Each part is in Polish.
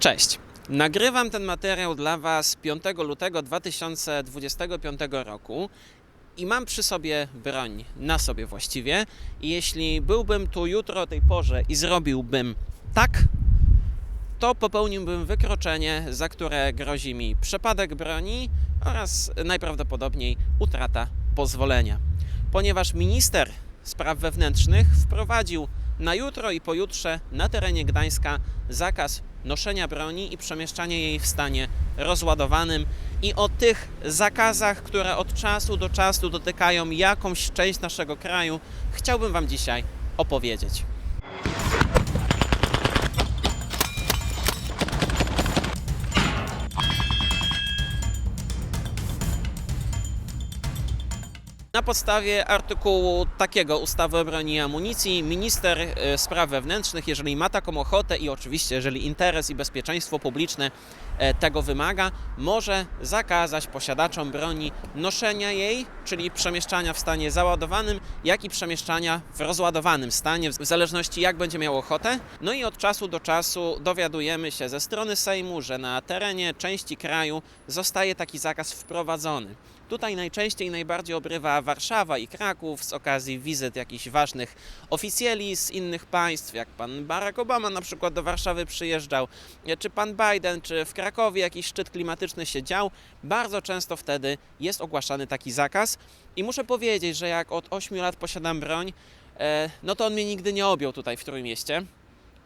Cześć. Nagrywam ten materiał dla Was 5 lutego 2025 roku i mam przy sobie broń, na sobie właściwie. I jeśli byłbym tu jutro o tej porze i zrobiłbym tak, to popełniłbym wykroczenie, za które grozi mi przepadek broni oraz najprawdopodobniej utrata pozwolenia. Ponieważ minister spraw wewnętrznych wprowadził na jutro i pojutrze na terenie Gdańska zakaz noszenia broni i przemieszczania jej w stanie rozładowanym. I o tych zakazach, które od czasu do czasu dotykają jakąś część naszego kraju, chciałbym Wam dzisiaj opowiedzieć. Na podstawie artykułu takiego ustawy o broni i amunicji minister e, spraw wewnętrznych, jeżeli ma taką ochotę i oczywiście jeżeli interes i bezpieczeństwo publiczne e, tego wymaga, może zakazać posiadaczom broni noszenia jej, czyli przemieszczania w stanie załadowanym, jak i przemieszczania w rozładowanym stanie, w zależności jak będzie miał ochotę. No i od czasu do czasu dowiadujemy się ze strony Sejmu, że na terenie części kraju zostaje taki zakaz wprowadzony. Tutaj najczęściej najbardziej obrywa Warszawa i Kraków z okazji wizyt jakichś ważnych oficjeli z innych państw, jak pan Barack Obama na przykład do Warszawy przyjeżdżał, czy pan Biden, czy w Krakowie jakiś szczyt klimatyczny się dział. Bardzo często wtedy jest ogłaszany taki zakaz i muszę powiedzieć, że jak od 8 lat posiadam broń, e, no to on mnie nigdy nie objął tutaj w Trójmieście.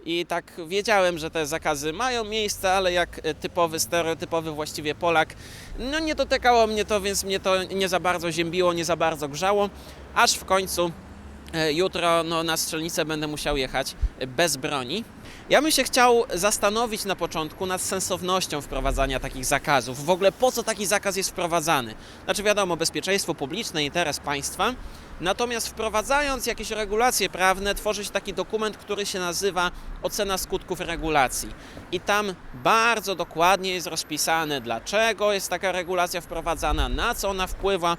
I tak wiedziałem, że te zakazy mają miejsce, ale jak e, typowy, stereotypowy właściwie Polak, no nie dotykało mnie to, więc mnie to nie za bardzo ziębiło, nie za bardzo grzało, aż w końcu jutro no, na strzelnicę będę musiał jechać e, bez broni. Ja bym się chciał zastanowić na początku nad sensownością wprowadzania takich zakazów. W ogóle po co taki zakaz jest wprowadzany? Znaczy wiadomo, bezpieczeństwo publiczne, interes państwa, Natomiast wprowadzając jakieś regulacje prawne, tworzy się taki dokument, który się nazywa ocena skutków regulacji. I tam bardzo dokładnie jest rozpisane, dlaczego jest taka regulacja wprowadzana, na co ona wpływa.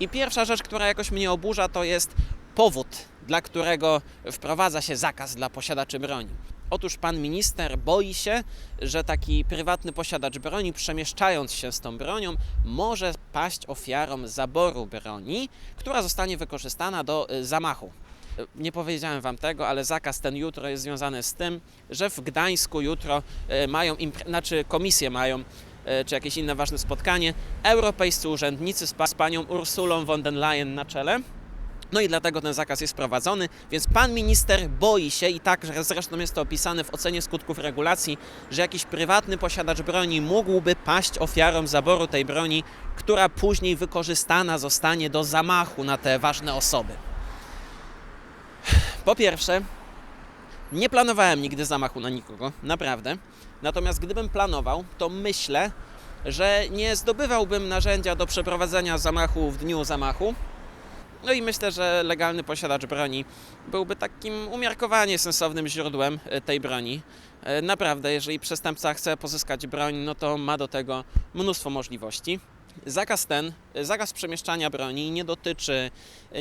I pierwsza rzecz, która jakoś mnie oburza, to jest powód, dla którego wprowadza się zakaz dla posiadaczy broni. Otóż pan minister boi się, że taki prywatny posiadacz broni, przemieszczając się z tą bronią, może paść ofiarą zaboru broni, która zostanie wykorzystana do y, zamachu. Y, Nie powiedziałem wam tego, ale zakaz ten jutro jest związany z tym, że w Gdańsku jutro y, mają, impre- znaczy komisje mają czy jakieś inne ważne spotkanie, europejscy urzędnicy z, pa- z panią Ursulą von der Leyen na czele. No i dlatego ten zakaz jest wprowadzony, więc pan minister boi się i tak że zresztą jest to opisane w ocenie skutków regulacji, że jakiś prywatny posiadacz broni mógłby paść ofiarą zaboru tej broni, która później wykorzystana zostanie do zamachu na te ważne osoby. Po pierwsze, nie planowałem nigdy zamachu na nikogo, naprawdę. Natomiast gdybym planował, to myślę, że nie zdobywałbym narzędzia do przeprowadzenia zamachu w dniu zamachu, no i myślę, że legalny posiadacz broni byłby takim umiarkowanie sensownym źródłem e, tej broni. E, Naprawdę, jeżeli przestępca chce pozyskać broń, no to ma do tego mnóstwo możliwości. Zakaz ten, e, zakaz przemieszczania broni nie dotyczy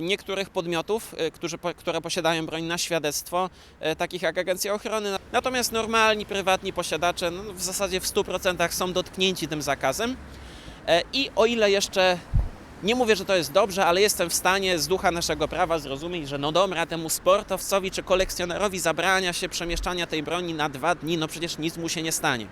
niektórych podmiotów, którzy, które posiadają broń na świadectwo, takich jak Agencja Ochrony. Natomiast normalni, prywatni posiadacze no, w zasadzie w 100% są dotknięci tym zakazem. I o ile jeszcze nie mówię, że to jest dobrze, ale jestem w stanie z ducha naszego prawa zrozumieć, że no dobra, temu sportowcowi czy kolekcjonerowi zabrania się przemieszczania tej broni na dwa dni, no przecież nic mu się nie stanie.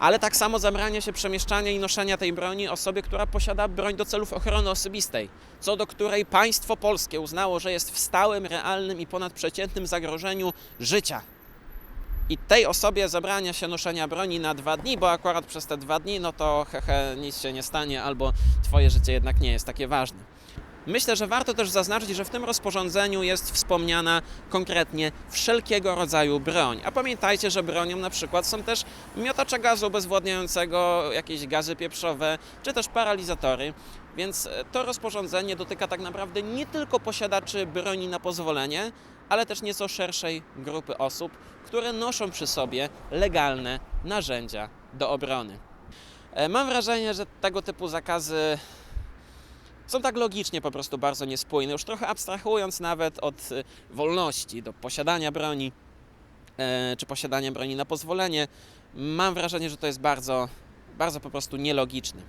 Ale tak samo zabrania się przemieszczania i noszenia tej broni osobie, która posiada broń do celów ochrony osobistej, co do której państwo polskie uznało, że jest w stałym, realnym i ponadprzeciętnym zagrożeniu życia. I tej osobie zabrania się noszenia broni na dwa dni, bo akurat przez te dwa dni, no to hehe, nic się nie stanie, albo twoje życie jednak nie jest takie ważne. Myślę, że warto też zaznaczyć, że w tym rozporządzeniu jest wspomniana konkretnie wszelkiego rodzaju broń. A pamiętajcie, że bronią na przykład są też miotacze gazu obezwładniającego, jakieś gazy pieprzowe, czy też paralizatory. Więc to rozporządzenie dotyka tak naprawdę nie tylko posiadaczy broni na pozwolenie, ale też nieco szerszej grupy osób, które noszą przy sobie legalne narzędzia do obrony. E, Mam wrażenie, że tego typu zakazy są tak logicznie po prostu bardzo niespójne, już trochę abstrahując nawet od y, wolności do posiadania broni. e, czy posiadanie broni na pozwolenie. Mam wrażenie, że to jest bardzo, bardzo po prostu nielogiczne.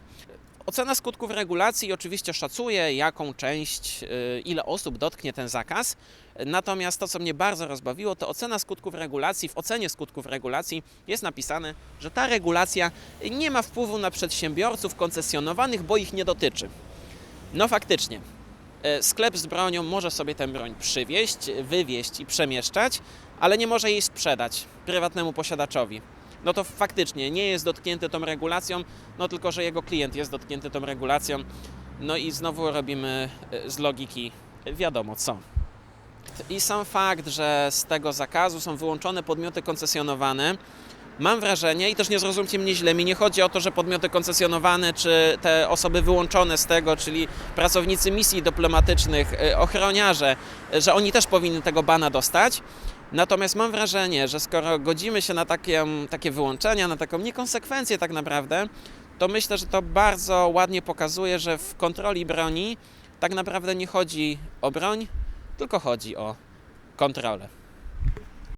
Ocena skutków regulacji oczywiście szacuje, jaką część, y, ile osób dotknie ten zakaz. Natomiast to, co mnie bardzo rozbawiło, to ocena skutków regulacji. W ocenie skutków regulacji jest napisane, że ta regulacja nie ma wpływu na przedsiębiorców koncesjonowanych, bo ich nie dotyczy. No faktycznie. e, Sklep z bronią może sobie tę broń przywieźć, wywieźć i przemieszczać, ale nie może jej sprzedać prywatnemu posiadaczowi. No to faktycznie nie jest dotknięty tą regulacją, no tylko że jego klient jest dotknięty tą regulacją. No i znowu robimy e, z logiki wiadomo co. I sam fakt, że z tego zakazu są wyłączone podmioty koncesjonowane, mam wrażenie, i też nie zrozumcie mnie źle, mi nie chodzi o to, że podmioty koncesjonowane, czy te osoby wyłączone z tego, czyli pracownicy misji dyplomatycznych, e, ochroniarze, e, że oni też powinni tego bana dostać. Natomiast mam wrażenie, że skoro godzimy się na takie, takie wyłączenia, na taką niekonsekwencję tak naprawdę, to myślę, że to bardzo ładnie pokazuje, że w kontroli broni tak naprawdę nie chodzi o broń, tylko chodzi o kontrolę.